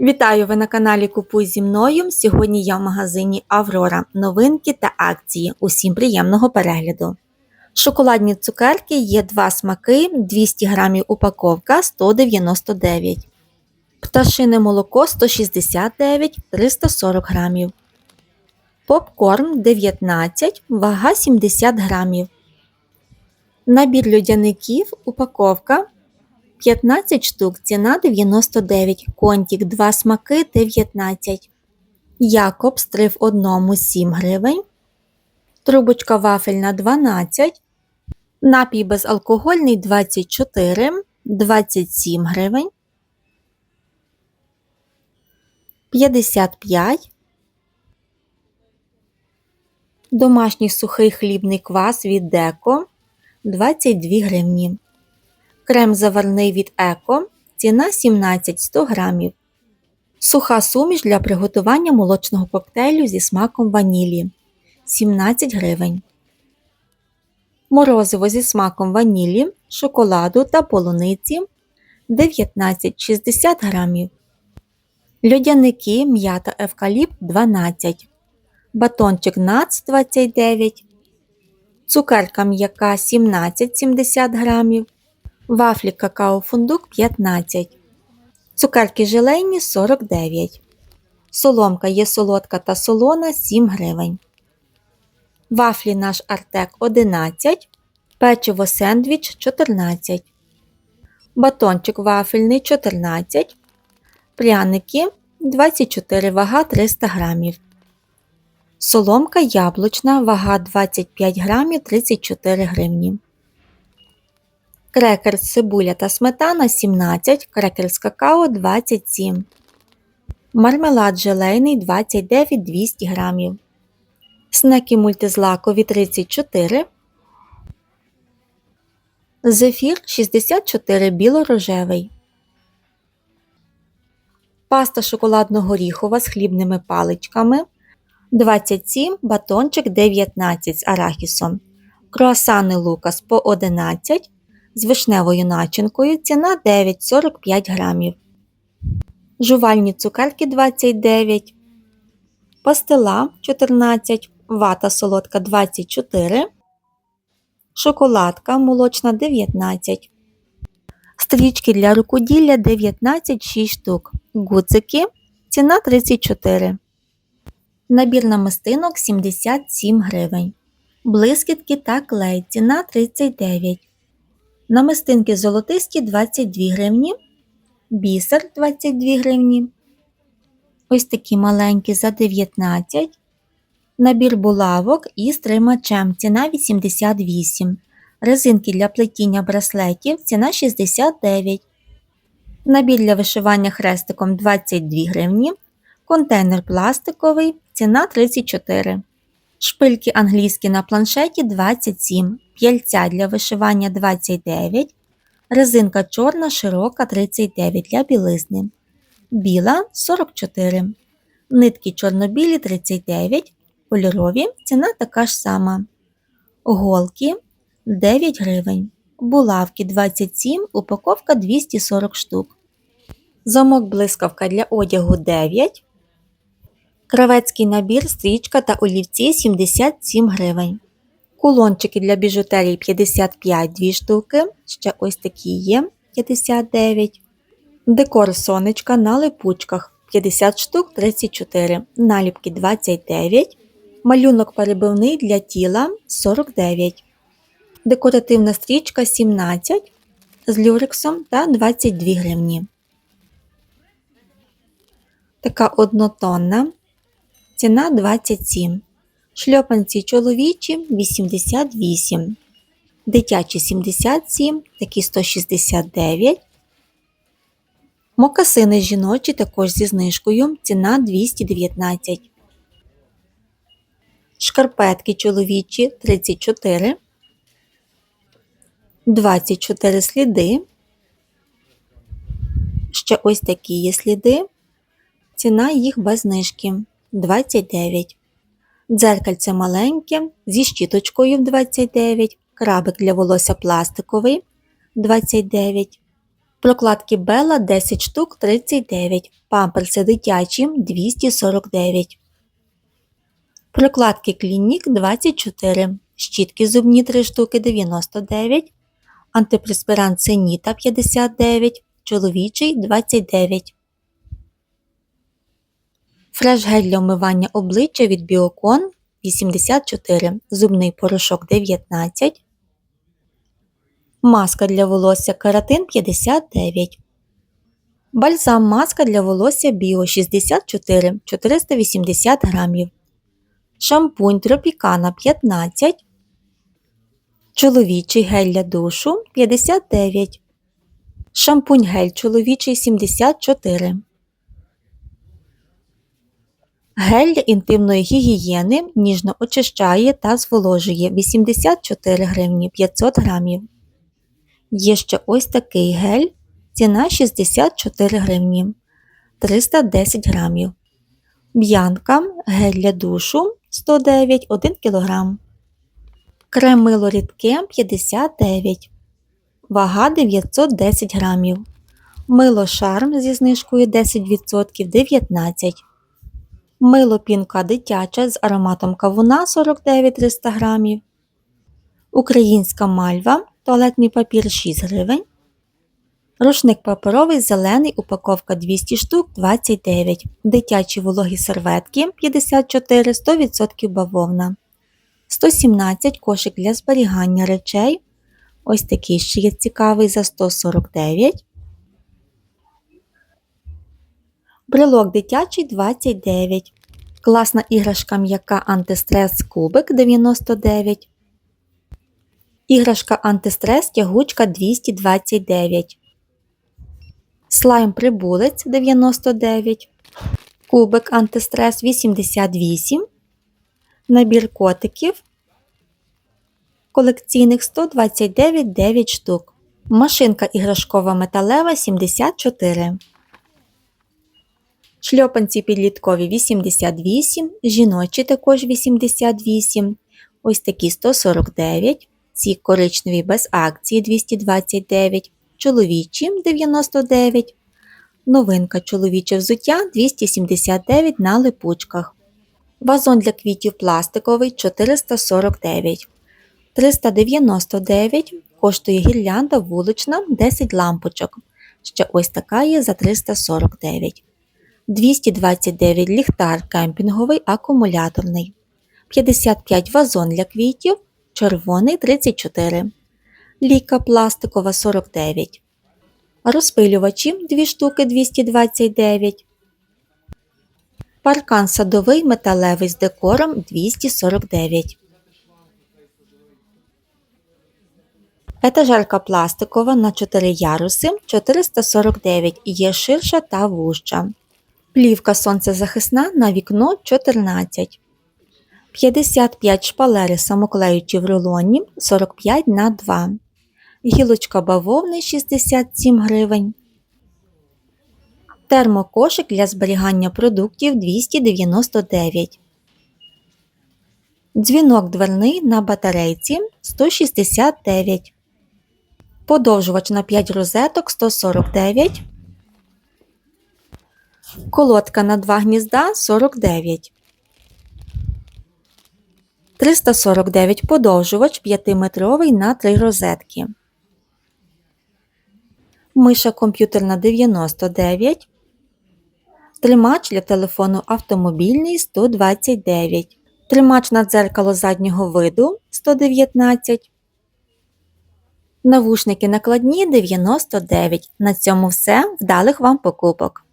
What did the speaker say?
Вітаю ви на каналі Купуй зі мною. Сьогодні я в магазині Аврора. Новинки та акції. Усім приємного перегляду. Шоколадні цукерки є два смаки, 200 грамів упаковка 199. Пташине молоко 169 340 грамів. Попкорн 19, вага 70 грамів. Набір льодяників упаковка 15 штук, ціна 99, контік 2 смаки 19. Якобс 3 в одному 7 гривень. Трубочка вафельна 12. Напій безалкогольний 24, 27 гривень. 55. Домашній сухий хлібний квас від Деко 22 гривні. Крем заварний від Еко. Ціна 17 100 грамів. Суха суміш для приготування молочного коктейлю зі смаком ванілі 17 гривень. Морозиво зі смаком ванілі, шоколаду та полуниці 19,60 грамів. Льодяники м'ята евкаліпт 12. Батончик нац 29. Цукерка м'яка 17,70 грамів. Вафлі какао фундук 15. Цукерки желейні 49. Соломка є солодка та солона 7 гривень. Вафлі наш артек 11. Печиво сендвіч 14. Батончик вафельний 14. Пряники 24 вага 300 грамів. Соломка яблучна вага 25 грамів 34 гривні. Крекер цибуля та сметана 17, крекер з какао 27. Мармелад желейний 29 200 грамів. Снеки мультизлакові 34. Зефір 64 біло-рожевий. Паста шоколадно-горіхова з хлібними паличками 27, батончик 19 з арахісом. Круасани лукас по 11 з вишневою начинкою ціна 9,45 грамів. Жувальні цукерки 29, пастила 14, вата солодка 24, шоколадка молочна 19, стрічки для рукоділля 19 6 штук, гудзики ціна 34. Набір намистинок 77 гривень. Блискітки та клей ціна 39 Намистинки золотисті 22 гривні, бісер 22 гривні. Ось такі маленькі за 19. Набір булавок із тримачем ціна 88. Резинки для плетіння браслетів ціна 69. Набір для вишивання хрестиком 22 гривні. Контейнер пластиковий ціна 34. Шпильки англійські на планшеті 27 п'яльця для вишивання 29, резинка чорна широка 39 для білизни, біла 44, нитки чорнобілі 39, кольорові ціна така ж сама. Голки 9 гривень, булавки 27, упаковка 240 штук. Замок блискавка для одягу 9. Кравецький набір, стрічка та олівці 77 гривень. Кулончики для біжутерії 55 2 штуки. Ще ось такі є 59. Декор сонечка на липучках 50 штук 34, наліпки 29. Малюнок перебивний для тіла 49. Декоративна стрічка 17 з люрексом та 22 гривні. Така однотонна. Ціна 27 шльопанці чоловічі 88, дитячі 77, такі 169. Мокасини жіночі також зі знижкою ціна 219. Шкарпетки чоловічі 34, 24 сліди. Ще ось такі є сліди. Ціна їх без знижки 29. Дзеркальце маленьке зі щіточкою в 29, крабик для волосся пластиковий 29, Прокладки Бела 10 штук 39, памперси дитячі 249. Прокладки Клінік 24, щітки зубні 3 штуки 99, антипреспирант Сеніта 59, чоловічий 29. Фреш-гель для омивання обличчя від Біокон 84, зубний порошок 19, маска для волосся Каратин 59, бальзам маска для волосся Біо 64 480 грамів, шампунь Тропікана 15, чоловічий гель для душу 59, шампунь гель чоловічий 74. Гель інтимної гігієни ніжно очищає та зволожує 84 гривні 500 грамів. Є ще ось такий гель, ціна 64 гривні 310 грамів. Б'янка гель для душу 109 1 кг. Крем мило рідке 59 Вага 910 грамів. Мило шарм зі знижкою 10% 19 Мило пінка дитяча з ароматом кавуна 49 300 грамів. Українська мальва, туалетний папір 6 гривень. Рушник паперовий зелений, упаковка 200 штук 29. Дитячі вологі серветки 54 100% бавовна. 117 кошик для зберігання речей. Ось такий ще є цікавий за 149. Брелок дитячий 29. Класна іграшка м'яка антистрес кубик 99. Іграшка антистрес тягучка 229. Слайм прибулець 99. Кубик антистрес 88. Набір котиків. Колекційних 129 9 штук. Машинка іграшкова металева 74. Шльопанці підліткові 88, жіночі також 88, ось такі 149, ці коричневі без акції 229, чоловічі 99, новинка чоловіче взуття 279 на липучках. Вазон для квітів пластиковий 449, 399 коштує гірлянда вулична 10 лампочок. Ще ось така є за 349. 229 ліхтар кемпінговий акумуляторний, 55 вазон для квітів, червоний 34, ліка пластикова 49, розпилювачі 2 штуки 229, паркан садовий металевий з декором 249. Етажерка пластикова на 4 яруси 449 є ширша та вужча. Плівка сонцезахисна на вікно 14. 55 шпалери самоклеючі в рулоні 45 на 2. Гілочка бавовни 67 гривень. Термокошик для зберігання продуктів 299. Дзвінок дверний на батарейці 169. Подовжувач на 5 розеток 149. Колодка на 2 гнізда 49. 349 подовжувач 5-метровий на 3 розетки. Миша комп'ютерна 99. Тримач для телефону автомобільний 129. Тримач на дзеркало заднього виду 119. Навушники накладні 99. На цьому все. Вдалих вам покупок!